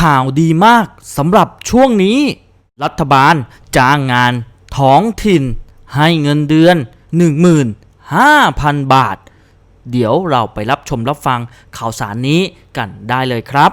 ข่าวดีมากสำหรับช่วงนี้ รัฐบาลจ้างงานท้องถิ่น ให้เงินเดือน 15,000 บาท เดี๋ยวเราไปรับชมรับฟังข่าวสารนี้กันได้เลยครับ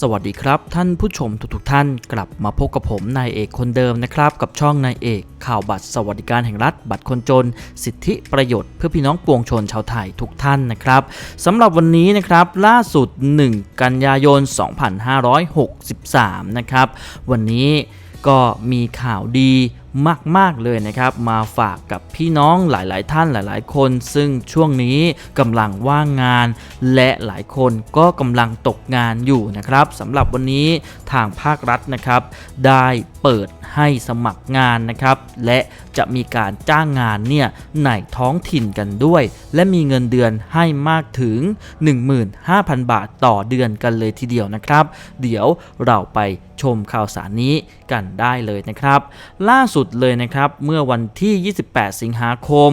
สวัสดีครับ ท่านผู้ชมทุกๆท่านกลับมาพบกับผมนายเอกคนเดิมนะครับ กับช่องนายเอกข่าวบัตรสวัสดิการแห่งรัฐ บัตรคนจน สิทธิประโยชน์เพื่อพี่น้องปวงชนชาวไทยทุกท่านนะครับสำหรับวันนี้นะครับล่าสุด 1 กันยายน 2563 นะครับ วันนี้ก็มีข่าวดี มาก ๆ เลยนะครับ มาฝากกับพี่น้องหลาย ๆ ท่านหลาย ๆ คน ซึ่งช่วงนี้กำลังว่างงาน และหลายคนก็กำลังตกงานอยู่นะครับสำหรับวันนี้ทางภาครัฐนะครับ ได้เปิด ให้สมัครงานนะครับ และจะมีการจ้างงานเนี่ยในท้องถิ่นกันด้วย และมีเงินเดือนให้มากถึง 15,000 บาทต่อเดือนกันเลยทีเดียวนะครับ เดี๋ยวเราไปชมข่าวสารนี้กันได้เลยนะครับ ล่าสุดเลยนะครับ เมื่อวันที่ 28 สิงหาคม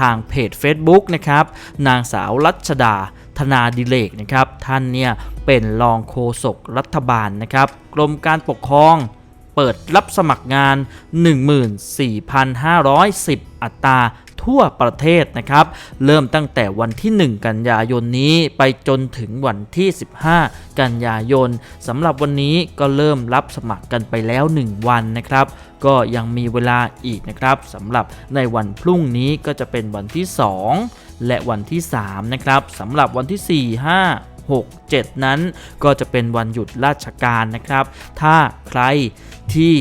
ทางเพจ Facebook นะครับ นางสาวรัชดาธนาดิเลกนะครับ ท่านเนี่ยเป็นรองโฆษกรัฐบาลนะครับ กรมการปกครอง เปิดรับสมัครงาน 14,510 อัตราทั่วประเทศนะครับ เริ่มตั้งแต่วันที่ 1 กันยายนนี้ไปจนถึงวันที่ 15 กันยายนสำหรับวันนี้ก็เริ่มรับสมัครกันไปแล้ว 1 วันนะครับ ก็ยังมีเวลาอีกนะครับสำหรับในวันพรุ่งนี้ก็จะเป็นวันที่ 2 และวันที่ 3 นะครับสำหรับวันที่ 4 5 6 7 นั้น ก็จะเป็นวันหยุดราชการนะครับ ถ้าใครที่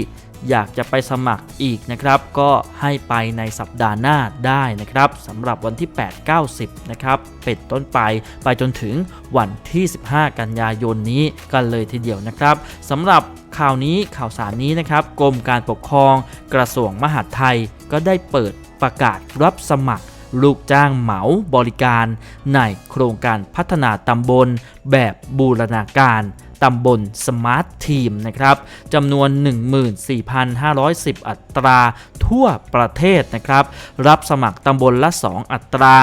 อยากจะไปสมัครอีกนะครับ ก็ให้ไปในสัปดาห์หน้าได้นะครับสำหรับวันที่ 8 9 10 นะครับเป็นต้นไปไปจนถึงวันที่ 15 กันยายนนี้กันเลยทีเดียวนะครับสำหรับข่าวนี้ข่าวสารนี้นะครับกรมการปกครองกระทรวงมหาดไทยก็ได้เปิดประกาศรับสมัคร ลูกจ้างเหมาบริการ ในโครงการพัฒนาตำบล แบบบูรณาการตำบลสมาร์ททีมนะครับจำนวน 14,510 อัตราทั่วประเทศนะครับ รับสมัครตำบลละ 2 อัตรา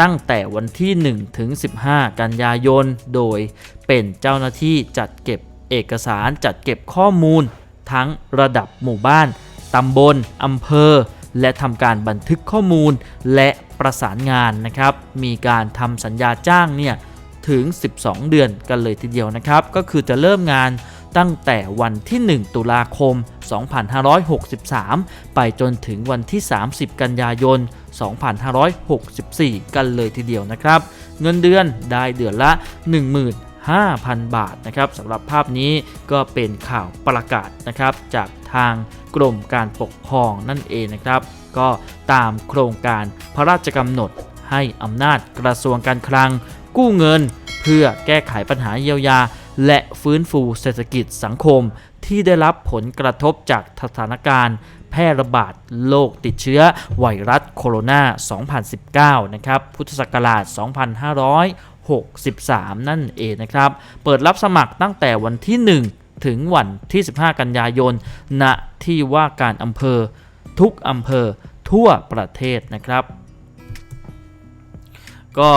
ตั้งแต่วันที่ 1 ถึง 15 กันยายน โดยเป็นเจ้าหน้าที่จัดเก็บเอกสารจัดเก็บข้อมูล ทั้งระดับหมู่บ้าน ตำบล อำเภอ และทำการบันทึกข้อมูลและประสานงานนะครับ มีการทำสัญญาจ้างเนี่ยถึง 12 เดือนกันเลยทีเดียวนะครับ ก็คือจะเริ่มงานตั้งแต่วันที่ 1 ตุลาคม 2563 ไปจนถึงวันที่ 30 กันยายน 2564 กันเลยทีเดียวนะครับ เงินเดือนได้เดือนละ 15,000 บาทนะครับสำหรับภาพนี้ก็เป็นข่าวประกาศนะครับจากทาง กรมการปกครองนั่นเองนะครับ ก็ตามโครงการพระราชกำหนดให้อำนาจกระทรวงการคลัง กู้เงิน เพื่อแก้ไขปัญหาเยียวยา และฟื้นฟูเศรษฐกิจสังคม ที่ได้รับผลกระทบจากสถานการณ์แพร่ระบาดโรคติดเชื้อไวรัสโคโรนา 2019 นะครับ พุทธศักราช 2563 นั่นเองนะครับ เปิดรับสมัครตั้งแต่วันที่ 1 ถึงวันที่ 15 กันยายน ณ ที่ว่าการอำเภอ ทุกอำเภอทั่วประเทศนะครับ ก็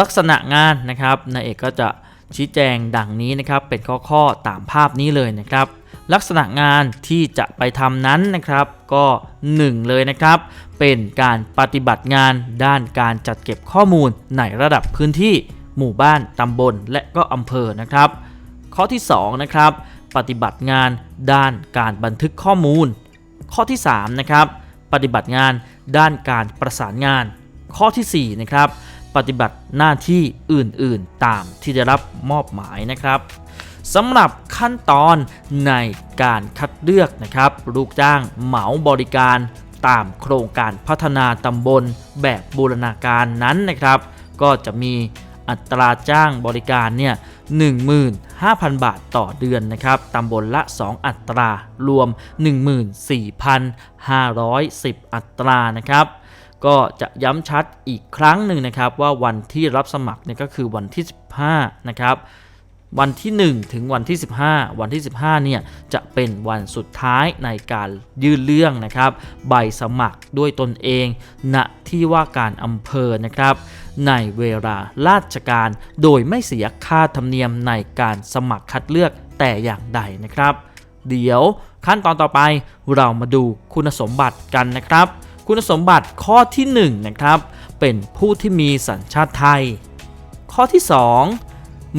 ลักษณะงานนะครับนายเอกก็จะชี้แจงดังนี้นะครับ เป็นข้อๆตามภาพนี้เลยนะครับ ลักษณะงานที่จะไปทำนั้นนะครับก็ 1 เลยนะครับ เป็นการปฏิบัติงานด้านการจัดเก็บข้อมูลในระดับพื้นที่หมู่บ้านตำบลและก็อำเภอนะครับ ข้อที่2นะครับ ปฏิบัติงานด้านการบันทึกข้อมูล ข้อที่3นะครับปฏิบัติงานด้านการประสานงาน ข้อทีสี่4นะครับปฏิบัติหน้าที่อื่นๆตามที่ได้รับมอบหมายนะครับสำหรับขั้นตอนในการคัดเลือกนะครับ ลูกจ้างเหมาบริการตามโครงการพัฒนาตำบลแบบบูรณาการนั้นนะครับ ก็จะมีอัตราจ้างบริการเนี่ย 15,000 บาทต่อเดือนนะครับตำบลละ 2 อัตรารวม 14,510 อัตรานะครับก็จะย้ำชัดอีกครั้งหนึ่งนะครับว่าวันที่รับสมัครเนี่ยก็คือวันที่ 15 นะครับ วันที่ 1 ถึงวันที่ 15 วันที่ 15เนี่ยจะเป็นวันสุดท้ายในการยื่นเรื่องนะครับ ใบสมัครด้วยตนเองณที่ว่าการอำเภอนะครับ ในเวลาราชการโดยไม่เสียค่าธรรมเนียมในการสมัครคัดเลือกแต่อย่างใดนะครับ เดี๋ยวขั้นตอนต่อไปเรามาดูคุณสมบัติกันนะครับ คุณสมบัติข้อที่1นะครับเป็นผู้ที่มีสัญชาติไทย ข้อที่ 2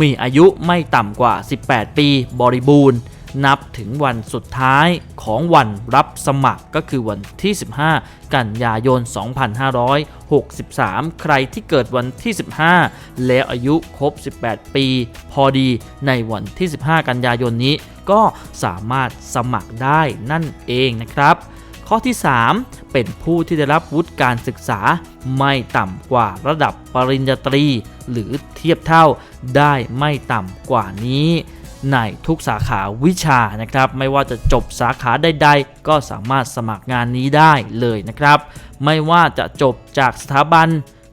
มีอายุไม่ต่ำกว่า 18 ปีบริบูรณ์ นับถึงวันสุดท้ายของวันรับสมัครก็คือวันที่ 15 กันยายน 2563 ใครที่เกิดวันที่ 15 แล้วอายุครบ 18 ปี พอดีในวันที่ 15 กันยายนนี้ ก็สามารถสมัครได้นั่นเองนะครับ ข้อที่ 3 เป็นผู้ที่ได้รับวุฒิการศึกษาไม่ต่ำกว่าระดับปริญญาตรี หรือเทียบเท่าได้ไม่ต่ำกว่านี้ในทุกสาขาวิชานะครับ ไม่ว่าจะจบสาขาใดๆ ก็สามารถสมัครงานนี้ได้เลยนะครับ ไม่ว่าจะจบจากสถาบัน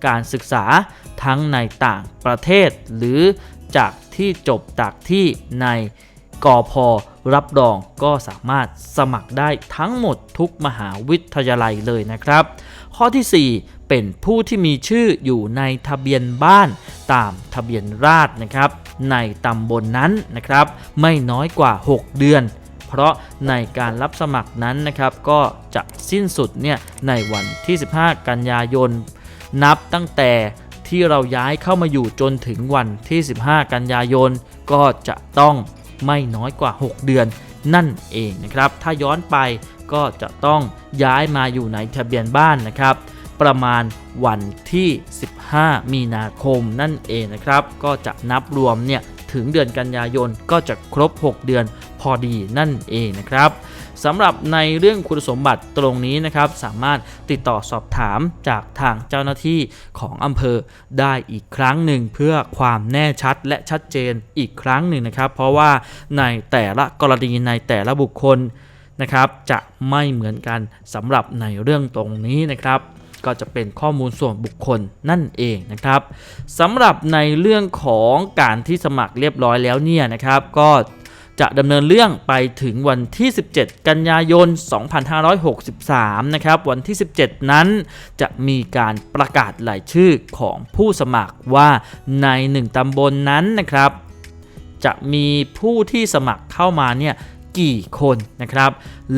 การศึกษาทั้งในต่างประเทศ หรือจากที่จบจากที่ใน กอพอรับรองก็สามารถสมัครได้ทั้งหมดทุกมหาวิทยาลัยเลยนะครับ ข้อทีสี่ 4 เป็นผู้ที่มีชื่ออยู่ในทะเบียนบ้านตามทะเบียนราษฎรนะครับ ในตำบลนนั้นนะครับ ไม่น้อยกว่า 6 เดือน เพราะในการรับสมัครนั้นนะครับ ก็จะสิ้นสุดเนี่ยในวันที่ 15 กันยายน นับตั้งแต่ที่เราย้ายเข้ามาอยู่จนถึงวันที่ 15 กันยายนก็จะต้อง ไม่น้อยกว่า 6 เดือนนั่นเองนะครับ ถ้าย้อนไปก็จะต้องย้ายมาอยู่ในทะเบียนบ้านนะครับ ประมาณวันที่ 15 มีนาคมนั่นเองนะครับ ก็จะนับรวมเนี่ยถึงเดือนกันยายนก็จะครบ 6 เดือนพอดีนั่นเองนะครับ สำหรับในเรื่องคุณสมบัติตรงนี้นะครับ สามารถติดต่อสอบถามจากทางเจ้าหน้าที่ของอำเภอได้อีกครั้งหนึ่งเพื่อความแน่ชัดและชัดเจนอีกครั้งหนึ่งนะครับ เพราะว่าในแต่ละกรณีในแต่ละบุคคลนะครับ จะไม่เหมือนกันสำหรับในเรื่องตรงนี้นะครับก็จะเป็นข้อมูลส่วนบุคคลนั่นเองนะครับสำหรับในเรื่องของการที่สมัครเรียบร้อยแล้วเนี่ยนะครับ ก็ จะดำเนินเรื่องไปถึงวันที่ 17 กันยายน 2563 นะครับ วันที่ 17 นั้นจะมีการประกาศรายชื่อของผู้สมัครว่าใน 1ตำบลนนั้นนะครับ จะมีผู้ที่สมัครเข้ามาเนี่ยกี่คนนะครับ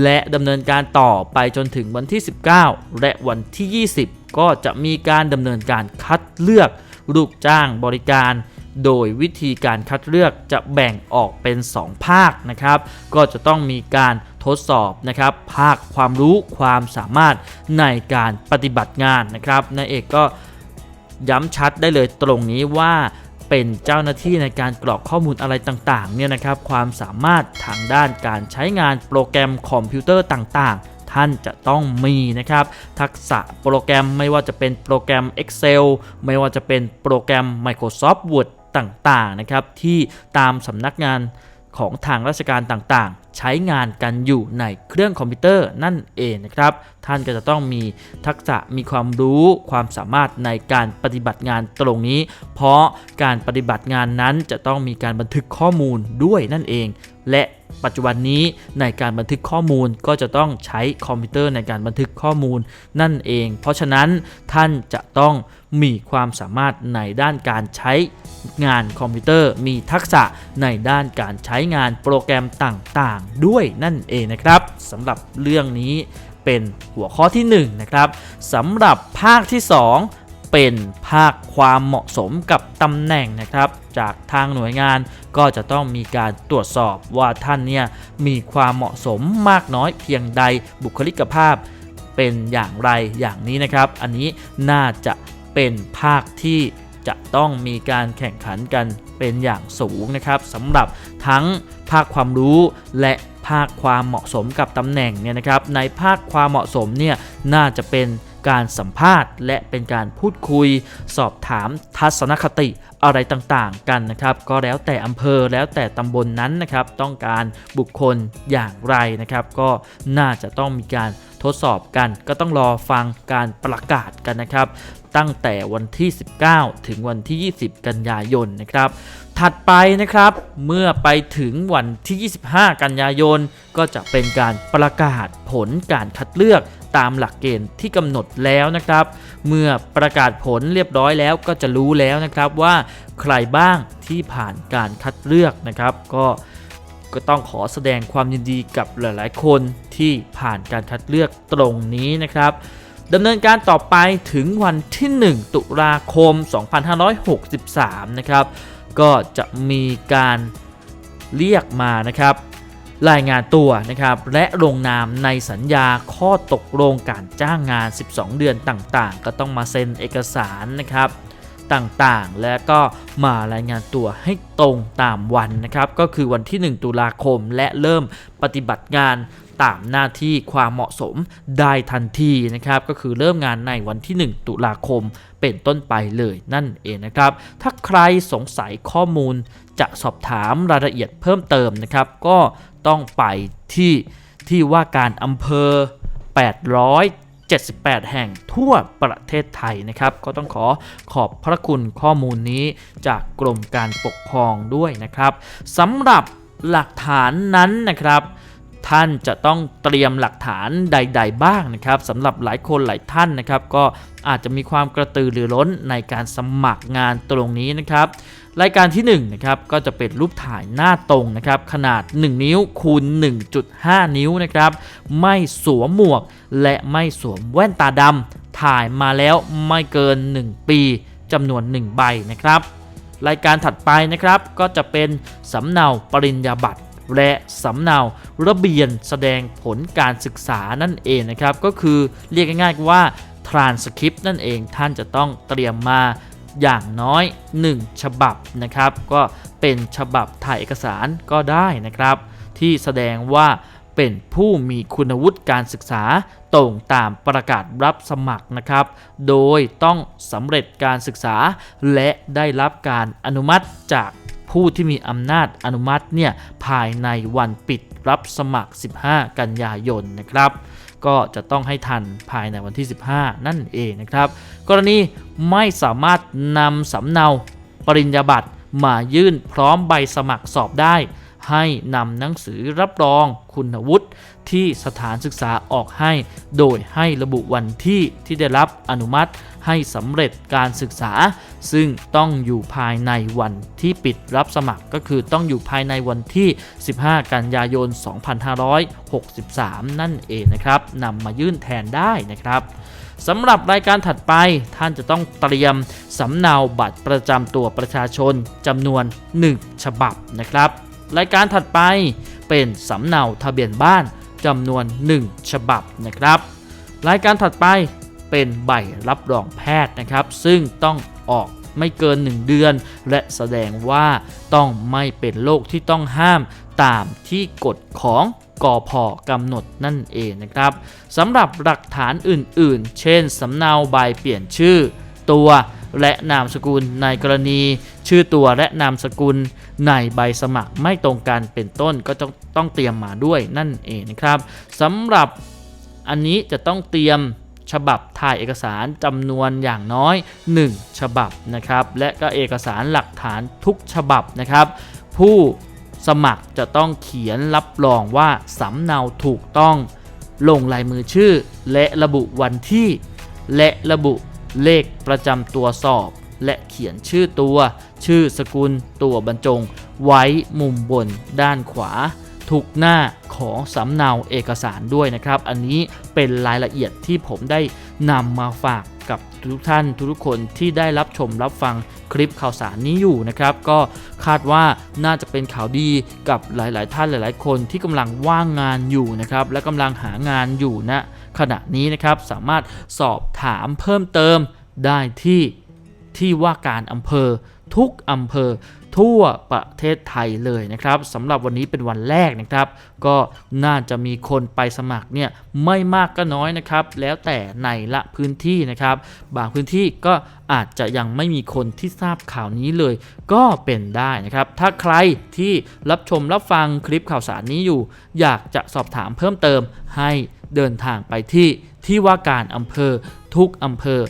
และดำเนินการต่อไปจนถึงวันที่ 19 และวันที่ 20 ก็จะมีการดำเนินการคัดเลือกลูกจ้างบริการ โดยวิธีการคัดเลือกจะแบ่งออกเป็น 2 ภาคนะครับ ก็จะต้องมีการทดสอบนะครับ ภาคความรู้ความสามารถในการปฏิบัติงานนะครับนายเอกก็ย้ำชัดได้เลยตรงนี้ว่าเป็นเจ้าหน้าที่ในการกรอกข้อมูลอะไรต่างๆเนี่ยนะครับ ความสามารถทางด้านการใช้งานโปรแกรมคอมพิวเตอร์ต่างๆ ท่านจะต้องมีนะครับ ทักษะโปรแกรมไม่ว่าจะเป็นโปรแกรม Excel ไม่ว่าจะเป็นโปรแกรม Microsoft Word ต่างๆนะครับที่ตามสำนักงานของทางราชการต่างๆ ใช้งานกันอยู่ในเครื่องคอมพิวเตอร์นั่นเองนะครับ ท่านก็จะต้องมีทักษะมีความรู้ความสามารถในการปฏิบัติงานตรงนี้ เพราะการปฏิบัติงานนั้นจะต้องมีการบันทึกข้อมูลด้วยนั่นเอง และปัจจุบันนี้ในการบันทึกข้อมูลก็จะต้องใช้คอมพิวเตอร์ในการบันทึกข้อมูลนั่นเอง เพราะฉะนั้นท่านจะต้องมีความสามารถในด้านการใช้ งานคอมพิวเตอร์มีทักษะในด้านการใช้งานโปรแกรมต่างๆ ด้วยนั่นเองนะครับสำหรับเรื่องนี้เป็นหัวข้อที่1นะครับสำหรับภาคที่ 2 เป็นภาคความเหมาะสมกับตำแหน่งนะครับ จากทางหน่วยงานก็จะต้องมีการตรวจสอบว่าท่านเนี่ยมีความเหมาะสมมากน้อยเพียงใดบุคลิกภาพเป็นอย่างไรอย่างนี้นะครับ อันนี้น่าจะเป็นภาคที่ จะต้องมีการแข่งขันกันเป็นอย่างสูงนะครับสำหรับทั้งภาคความรู้และภาคความเหมาะสมกับตำแหน่งเนี่ยนะครับ ในภาคความเหมาะสมเนี่ยน่าจะเป็นการสัมภาษณ์ และเป็นการพูดคุย สอบถามทัศนคติ อะไรต่างๆกันนะครับ ก็แล้วแต่อำเภอแล้วแต่ตำบลนนั้นนะครับ ต้องการบุคคลอย่างไรนะครับ ก็น่าจะต้องมีการทดสอบกัน ก็ต้องรอฟังการประกาศกันนะครับ ตั้งแต่วันที่ 19 ถึงวันที่ 20 กันยายนนะครับ ถัดไปนะครับ เมื่อไปถึงวันที่ 25 กันยายน ก็จะเป็นการประกาศผลการคัดเลือกตามหลักเกณฑ์ที่กำหนดแล้วนะครับ เมื่อประกาศผลเรียบร้อยแล้วก็จะรู้แล้วนะครับว่าใครบ้างที่ผ่านการคัดเลือกนะครับ ก็ก็ต้องขอแสดงความยินดีกับหลาย ๆ คนที่ผ่านการคัดเลือกตรงนี้นะครับดำเนินการต่อไปถึงวันที่ 1 ตุลาคม 2563 นะครับ ก็จะมีการเรียกมานะครับ รายงานตัวนะครับ และลงนามในสัญญาข้อตกลงการจ้างงาน 12 เดือนต่างๆ ก็ต้องมาเซ็นเอกสารนะครับต่างๆ และก็มารายงานตัวให้ตรงตามวันนะครับ ก็คือวันที่ 1 ตุลาคมและเริ่มปฏิบัติงาน ตามหน้าที่ความเหมาะสมได้ทันทีนะครับ ก็คือเริ่มงานในวันที่ 1 ตุลาคมเป็นต้นไปเลยนั่นเองนะครับ ถ้าใครสงสัยข้อมูลจะสอบถามรายละเอียดเพิ่มเติมนะครับ ก็ต้องไปที่ที่ว่าการอำเภอ878 แห่งทั่วประเทศไทยนะครับ ก็ต้องขอขอบพระคุณข้อมูลนี้จากกรมการปกครองด้วยนะครับสำหรับหลักฐานนั้นนะครับ ท่านจะต้องเตรียมหลักฐานใด ๆ บ้างนะครับสำหรับหลายคนหลายท่านนะครับ ก็อาจจะมีความกระตือรือร้นในการสมัครงานตรงนี้นะครับ รายการที่1นะครับก็จะเป็นรูปถ่ายหน้าตรงนะครับ ขนาด 1 นิ้วคูณ 1.5 นิ้วนะครับ ไม่สวมหมวก และไม่สวมแว่นตาดำถ่ายมาแล้วไม่เกิน 1 ปีจำนวน 1 ใบนะครับรายการถัดไปนะครับก็จะเป็นสำเนาปริญญาบัตร และสำเนาระเบียนแสดงผลการศึกษานั่นเองนะครับ ก็คือเรียกง่ายๆว่า transcript นั่นเองท่านจะต้องเตรียมมาอย่างน้อย 1 ฉบับนะครับ ก็เป็นฉบับถ่ายเอกสารก็ได้นะครับ ที่แสดงว่าเป็นผู้มีคุณวุฒิการศึกษาตรงตามประกาศรับสมัครนะครับ โดยต้องสำเร็จการศึกษาและได้รับการอนุมัติจาก ผู้ที่มีอำนาจอนุมัติเนี่ยภายในวันปิดรับสมัคร 15 กันยายนนะครับ ก็จะต้องให้ทันภายในวันที่ 15 นั่นเองนะครับ กรณีไม่สามารถนำสำเนาปริญญาบัตรมายื่นพร้อมใบสมัครสอบได้ ให้นำหนังสือรับรองคุณวุฒิที่สถานศึกษาออกให้ โดยให้ระบุวันที่ที่ได้รับอนุมัติให้สำเร็จการศึกษา ซึ่งต้องอยู่ภายในวันที่ปิดรับสมัครก็คือต้องอยู่ภายในวันที่ 15 กันยายน 2563 นั่นเองนะครับนำมายื่นแทนได้นะครับสำหรับรายการถัดไปท่านจะต้องเตรียมสำเนาบัตรประจำตัวประชาชนจำนวน 1 ฉบับนะครับ รายการถัดไปเป็นสำเนาทะเบียนบ้านจำนวน 1 ฉบับนะครับ รายการถัดไปเป็นใบรับรองแพทย์นะครับ ซึ่งต้องออกไม่เกิน 1 เดือน และแสดงว่าต้องไม่เป็นโรคที่ต้องห้ามตามที่กฎของกอพอกำหนดนั่นเองนะครับสำหรับหลักฐานอื่น ๆ เช่นสำเนาใบเปลี่ยนชื่อ ตัว และนามสกุลในกรณี ชื่อตัวและนามสกุลในใบสมัครไม่ตรงกันเป็นต้นก็ต้องต้องเตรียมมาด้วยนั่นเองนะครับสำหรับอันนี้จะต้องเตรียมฉบับถ่ายเอกสารจำนวนอย่างน้อย 1 ฉบับนะครับ และก็เอกสารหลักฐานทุกฉบับนะครับ ผู้สมัครจะต้องเขียนรับรองว่าสำเนาถูกต้อง ลงลายมือชื่อ และระบุวันที่ และระบุ เลขประจำตัวสอบ และเขียนชื่อตัว ชื่อสกุล ตัวบรรจง ไว้มุมบนด้านขวา ทุกหน้าของสำเนาเอกสารด้วยนะครับ อันนี้เป็นรายละเอียดที่ผมได้นำมาฝากกับทุกท่านทุกคนที่ได้รับชมรับฟัง คลิปข่าวสารนี้อยู่นะครับ ก็คาดว่าน่าจะเป็นข่าวดีกับหลาย ๆ ท่านหลาย ๆ คนที่กำลังว่างงานอยู่นะครับ และกำลังหางานอยู่ณนะขณะนี้นะครับสามารถสอบถามเพิ่มเติมได้ที่ที่ว่าการอำเภอ ทุกอำเภอทั่วประเทศไทยเลยนะครับสำหรับวันนี้เป็นวันแรกนะครับ ก็น่าจะมีคนไปสมัครเนี่ยไม่มากก็น้อยนะครับ แล้วแต่ในละพื้นที่นะครับ บางพื้นที่ก็อาจจะยังไม่มีคนที่ทราบข่าวนี้เลย ก็เป็นได้นะครับ ถ้าใครที่รับชมรับฟังคลิปข่าวสารนี้อยู่ อยากจะสอบถามเพิ่มเติมให้เดินทางไปที่ที่ว่าการอำเภอทุกอำเภอ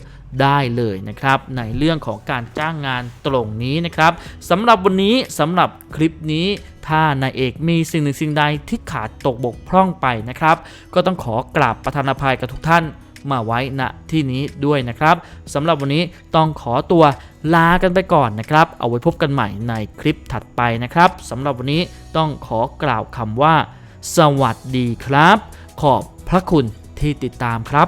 ได้เลยนะครับในเรื่องของการจ้างงานตรงนี้นะครับสำหรับวันนี้สำหรับคลิปนี้ถ้านายเอกมีสิ่งหนึ่งสิ่งใดที่ขาดตกบกพร่องไปนะครับ ก็ต้องขอกราบประธานอภัยกับทุกท่านมาไว้ณที่นี้ด้วยนะครับสำหรับวันนี้ต้องขอตัวลากันไปก่อนนะครับ เอาไว้พบกันใหม่ในคลิปถัดไปนะครับสำหรับวันนี้ต้องขอกล่าวคำว่า สวัสดีครับ ขอบพระคุณที่ติดตามครับ